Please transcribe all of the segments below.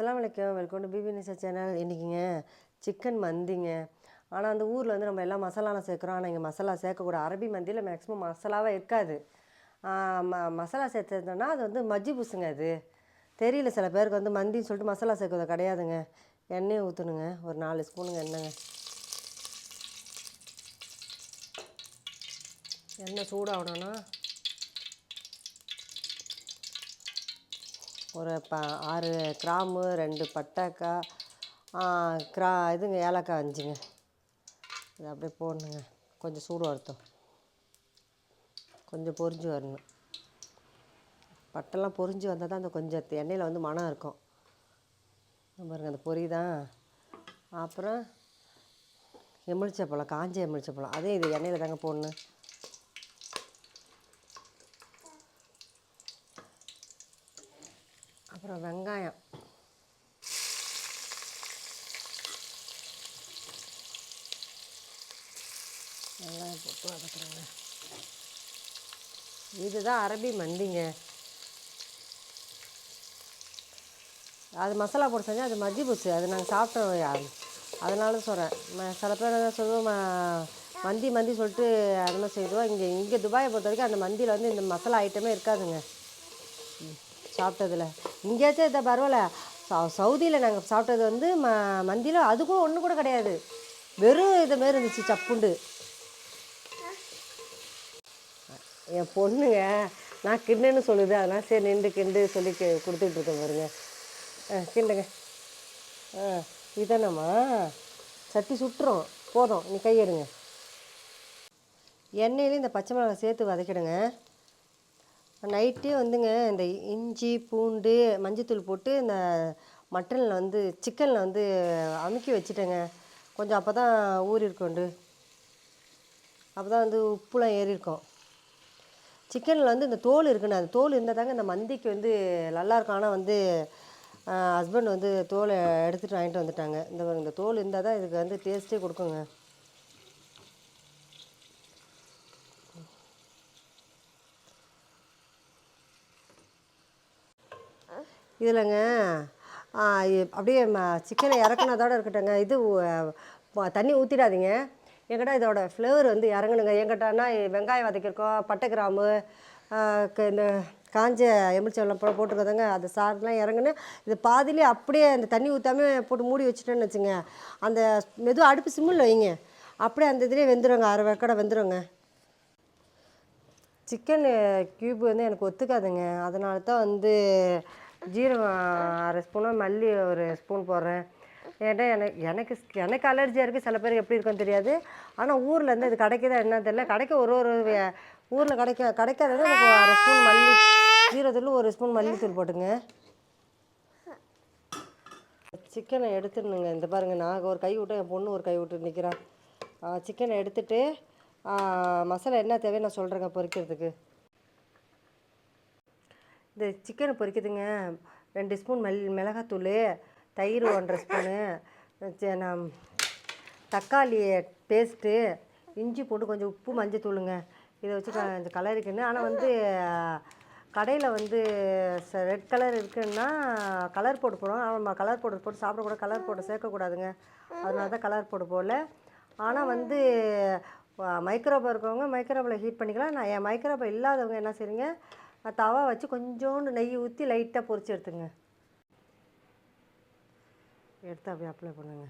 அஸ்லாம் வலைக்கம் welcome to BB Nisa channel. இன்றைக்கிங்க chicken மந்திங்க. ஆனால் அந்த ஊரில் வந்து நம்ம எல்லாம் மசாலாலாம் சேர்க்குறோம். ஆனால் இங்கே மசாலா சேர்க்கக்கூடாது. அரபி மந்தியில் மேக்ஸிமம் மசாலாவே இருக்காது. ம மசாலா சேர்த்ததுன்னா அது வந்து மஜ்ஜி பூசுங்க அது. தெரியல சில பேருக்கு வந்து மந்தின்னு சொல்லிட்டு மசாலா சேர்க்குறது கிடையாதுங்க. எண்ணெயை ஊற்றணுங்க ஒரு நாலு ஸ்பூனுங்க எண்ணெய்ங்க எண்ணெய் சூடாகணும்னா ஒரு ப ஆறு கிராம்பு ரெண்டு பட்டைக்காய் கிரா இதுங்க ஏலக்காய் அஞ்சுங்க. இது அப்படியே போடணுங்க. கொஞ்சம் சூடு வரட்டும். கொஞ்சம் பொரிஞ்சு வரணும். பட்டெல்லாம் பொரிஞ்சு வந்தால் தான் அந்த கொஞ்சம் எண்ணெயில் வந்து மணம் இருக்கும். பாருங்கள் அந்த பொரி தான் அப்புறம் எமிழ்ச்சப்பழம் காஞ்ச எமிழ்ச்சப்பழம். அதே இது எண்ணெயில் தாங்க போடணும். அப்புறம் வெங்காயம். வெங்காயம் போட்டு வதக்குறேங்க. இதுதான் அரபி மந்திங்க அது மசாலா போட்டு செஞ்சால் அது மஜ்ஜி புசு அது நாங்கள் சாப்பிட்டோம் யா- அதனால சொல்கிறேன் சில பேர் என்ன சொல்லுவோம் மந்தி மந்தி சொல்லிட்டு அது மாதிரி செய்வோம் இங்கே இங்கே துபாயை பொறுத்த வரைக்கும் அந்த மந்தியில் வந்து இந்த மசாலா ஐட்டமே இருக்காதுங்க. ம் சாப்பிட்டதில். இங்கேயாச்சும் இதை பரவாயில்ல. சவு சவுதியில் நாங்கள் சாப்பிட்டது வந்து ம மந்தியில் அது கூட ஒன்று கூட கிடையாது. வெறும் இதை மாரி இருந்துச்சு சப்புண்டு. என் பொண்ணுங்க நான் கிண்டுன்னு சொல்லுது. அதெல்லாம் சரி நின்று கிண்டு சொல்லி கே கொடுத்துட்ருக்கேன் பாருங்க. ஆ கிண்டுங்க. ஆ இதானம்மா சட்டி சுட்டுறோம். போதும் நீ கையெடுங்க. எண்ணெயிலையும் இந்த பச்சை மிளகாய் சேர்த்து வதக்கிடுங்க. நைட்டே வந்துங்க இந்த இஞ்சி பூண்டு மஞ்சத்தூள் போட்டு இந்த மட்டனில் வந்து சிக்கனில் வந்து அமுக்கி வச்சுட்டேங்க. கொஞ்சம் அப்போ தான் ஊறி அப்போ தான் வந்து உப்புலாம் ஏறியிருக்கோம் சிக்கனில் வந்து இந்த தோல் இருக்குண்ணே அந்த தோல் இருந்தால் தாங்க இந்த மந்திக்கு வந்து நல்லா இருக்கும் ஆனால் வந்து ஹஸ்பண்ட் வந்து தோலை எடுத்துகிட்டு வாங்கிட்டு வந்துட்டாங்க. இந்த இந்த தோல் இருந்தால் தான் இதுக்கு வந்து டேஸ்ட்டே கொடுக்குங்க. இதில்ங்க அப்படியே சிக்கனை இறக்குனதோட இருக்கட்டுங்க இது தண்ணி ஊற்றிடாதீங்க என்கிட்ட இதோட ஃப்ளேவர் வந்து இறங்கணுங்க. என்கிட்டனா வெங்காயம் வதக்கியிருக்கோம் பட்டை கிராம்பு க- இந்த காஞ்ச எலுமிச்சம்பழம் போல போட்டுருக்கதாங்க அது சாரெலாம் இறங்குன்னு இது பாதிலே அப்படியே அந்த தண்ணி ஊற்றாமே போட்டு மூடி வச்சுட்டேன்னு வச்சுங்க. அந்த மெதுவாக அடுப்பு சிம்மில் வைங்க. அப்படியே அந்த இதுலேயே வெந்துருங்க. அரை வேக்கடை வெந்துடுங்க சிக்கன் க்யூப் வந்து எனக்கு ஒத்துக்காதுங்க. அதனால தான் வந்து ஜீரகம் அரை ஸ்பூனு மல்லி ஒரு ஸ்பூன் போடுறேன். ஏன்னா எனக்கு எனக்கு எனக்கு அலர்ஜியாக இருக்குது சில பேருக்கு எப்படி இருக்குன்னு தெரியாது. ஆனால் ஊரில் இருந்து இது கிடைக்குதா என்ன தெரியல. கிடைக்க ஒரு ஒரு ஊரில் கிடைக்க கிடைக்காதது எனக்கு அரை ஸ்பூன் மல்லி ஜீரகத்தூள் ஒரு ஸ்பூன் மல்லித்தூள் போட்டுங்க. சிக்கனை எடுத்துடணுங்க. இந்த பாருங்கள் நான் ஒரு கை விட்டு என் பொண்ணு ஒரு கை விட்டு நிற்கிறா சிக்கனை எடுத்துட்டு மசாலா என்ன தேவை நான் சொல்கிறேங்க பொரிக்கிறதுக்கு இந்த சிக்கனை பொரிக்குதுங்க. ரெண்டு ஸ்பூன் மல் மிளகாத்தூள் தயிர் ஒன்றரை ஸ்பூனு நான் தக்காளி பேஸ்ட்டு இஞ்சி போட்டு கொஞ்சம் உப்பு மஞ்சள் தூளுங்க. இதை வச்சு கொஞ்சம் கலர் இருக்குன்னு. ஆனால் வந்து கடையில் வந்து ரெட் கலர் இருக்குன்னா கலர் போட்டு போடுவோம். ஆனால் கலர் போட்டு போட்டு சாப்பிடக்கூட கலர் போட்டு சேர்க்கக்கூடாதுங்க அதனால தான் கலர் போட்டு போடல. ஆனால் வந்து மைக்ரோபா இருக்கவங்க மைக்ரோபில் ஹீட் பண்ணிக்கலாம். நான் என் மைக்ரோபா இல்லாதவங்க என்ன செய்றீங்க? தவா வச்சு கொஞ்சோண்டு நெய் ஊற்றி லைட்டாக பொறிச்சு எடுத்துங்க. எடுத்து அப்படியே அப்ளை பண்ணுங்க.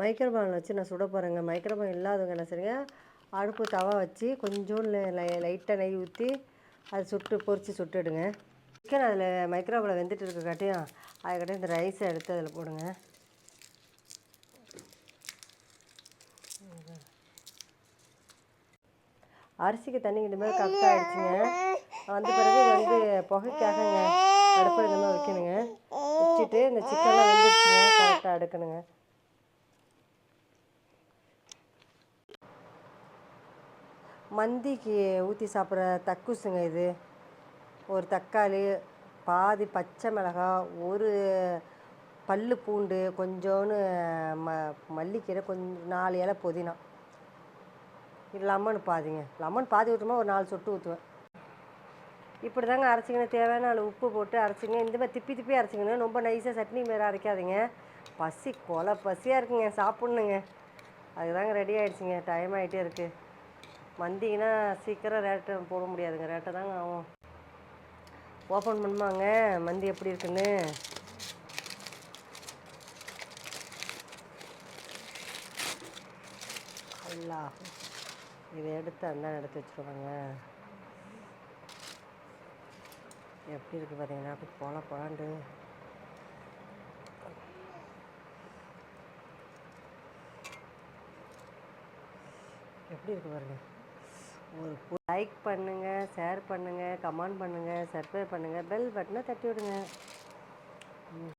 மைக்ரோபானில் வச்சு நான் சுட போகிறேங்க மைக்ரோபான் இல்லாதவங்க என்ன செய்யுங்க? அடுப்பு தவா வச்சு கொஞ்சோண்டு லைட்டாக நெய் ஊற்றி அதை சுட்டு பொரித்து சுட்டுடுங்க சிக்கன் அதில் மைக்ரோபாவில் வெந்துட்டு இருக்கக்காட்டியும் அதுக்கிட்ட இந்த ரைஸை எடுத்து அதில் போடுங்க. அரிசிக்கு தண்ணி இந்த மாதிரி கரெக்டாக ஆகிடுச்சிங்க அந்த பிறகு இது வந்து புகைக்காகங்க அடுப்பில் இந்த மாதிரி வைக்கணுங்க. வச்சுட்டு இந்த சிக்கனை வந்து கரெக்டாக எடுக்கணுங்க. மந்திக்கு ஊற்றி சாப்பிட்ற தக்குசுங்க இது. ஒரு தக்காளி பாதி பச்சை மிளகாய் ஒரு பல் பூண்டு கொஞ்சோன்னு ம மல்லிக்கீரை கொஞ்சம் நாலு இலை புதினா. லெமன் பாதிங்க. லெமன் பாதி ஊற்றுமா ஒரு நாலு சொட்டு ஊற்றுவேன் இப்படி தாங்க அரைச்சிக்கணும். தேவையான அளவு உப்பு போட்டு அரைச்சிங்க இந்த மாதிரி திப்பி திப்பி அரைச்சிக்கணும். ரொம்ப நைஸாக சட்னி மாரி அரைக்காதீங்க. பசி கொலை பசியாக இருக்குங்க. சாப்பிட்ணுங்க. அதுதாங்க ரெடி ஆகிடுச்சிங்க டைம் ஆகிட்டே இருக்குது மந்திங்கன்னா சீக்கிரம் ரேட்டு போட முடியாதுங்க. ரேட்டை தாங்க ஆகும். ஓப்பன் பண்ணுமாங்க. மந்தி எப்படி இருக்குன்னு. அல்லா இதை எடுத்து அந்த எடுத்து வச்சுருவாங்க. எப்படி இருக்குது பார்த்தீங்கன்னா அப்படி போல போலாண்டு எப்படி இருக்கு பாருங்க. ஒரு லைக் பண்ணுங்கள் ஷேர் பண்ணுங்கள் கமெண்ட் பண்ணுங்கள் சப்ஸ்கிரைப் பண்ணுங்கள் பெல் பட்டனை தட்டி விடுங்க.